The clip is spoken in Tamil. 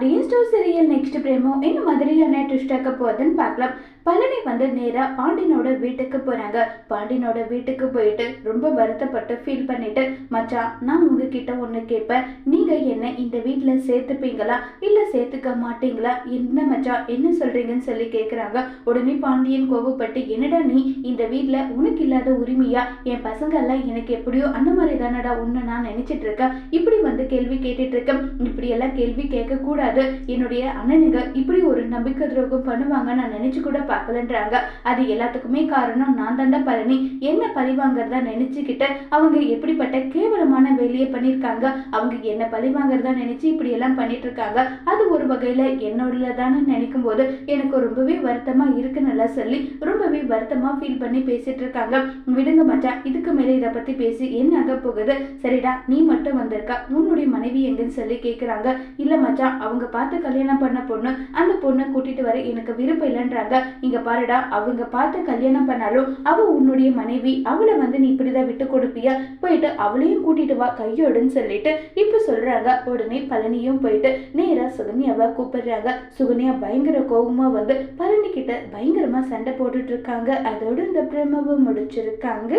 Pandian store serial next promo என்ன மாதிரியான ட்விஸ்டாக்க போகுதுன்னு பார்க்கலாம். பழனி வந்து நேரா பாண்டியனோட வீட்டுக்கு போறாங்க. பாண்டியனோட வீட்டுக்கு போயிட்டு ரொம்ப வருத்தப்பட்டு ஃபீல் பண்ணிட்டு மச்சான் நான் உங்ககிட்ட ஒன்று கேட்பேன் நீங்கள் என்ன இந்த வீட்டில் சேர்த்துப்பீங்களா? இல்லை சேர்த்துக்க மாட்டீங்களா? என்ன மச்சான் என்ன சொல்கிறீங்கன்னு சொல்லி கேட்குறாங்க உடனே பாண்டியன் கோபப்பட்டு என்னடா நீ இந்த வீட்டில் உனக்கு இல்லாத உரிமையா? என் பசங்கள்லாம் எனக்கு எப்படியோ அந்த மாதிரி தானடா உன்னை நான் நினச்சிட்டு இருக்கேன். இப்படி வந்து கேள்வி கேட்டுட்டு இருக்கேன் இப்படியெல்லாம் கேள்வி கேட்கக்கூடாது என்னுடைய அண்ணனுங்க இப்படி ஒரு நம்பிக்கை துரோகம் பண்ணுவாங்க நான் நினச்சி கூட பார்க்கலன்றாங்க. அது எல்லாத்துக்குமே காரணம் நான் தாண்டா பழனி. என்ன பழி வாங்குறதா அவங்க எப்படிப்பட்ட கேவலமான வேலையை பண்ணியிருக்காங்க அவங்க என்ன பழி வாங்குறதா நினைச்சு இப்படி எல்லாம் பண்ணிட்டு இருக்காங்க அது ஒரு வகையில என்னோட தானே நினைக்கும் போது எனக்கு ரொம்பவே வருத்தமா இருக்குன்னு சொல்லி ரொம்பவே வருத்தமா ஃபீல் பண்ணி பேசிட்டு இருக்காங்க விடுங்க மச்சான் இதுக்கு மேலே இதை பத்தி பேசி என்ன ஆக போகுது? சரிடா நீ மட்டும் வந்திருக்கா. உன்னுடைய மனைவி எங்கன்னு சொல்லி கேட்குறாங்க இல்லை மச்சான் அவங்க பார்த்து கல்யாணம் பண்ண பொண்ணு அந்த பொண்ணை கூட்டிட்டு வர எனக்கு விருப்பம் இல்லைன்றாங்க. இங்க பாருடா அவங்க பார்த்து கல்யாணம் பண்ணாலும் அவ உன்னுடைய மனைவி அவளை வந்து நீ இப்படிதான் விட்டு கொடுப்பியா? போயிட்டு அவளையும் கூட்டிட்டு வா கையோடுன்னு சொல்லிட்டு இப்ப சொல்றாங்க. உடனே பழனியும் போயிட்டு நேரா சுகன்யாவை கூப்பிடுறாங்க. சுகன்யா பயங்கர கோபமா வந்து பழனி கிட்ட பயங்கரமா சண்டை போட்டுட்டு இருக்காங்க. அதோட இந்த பிரமவை முடிச்சிருக்காங்க.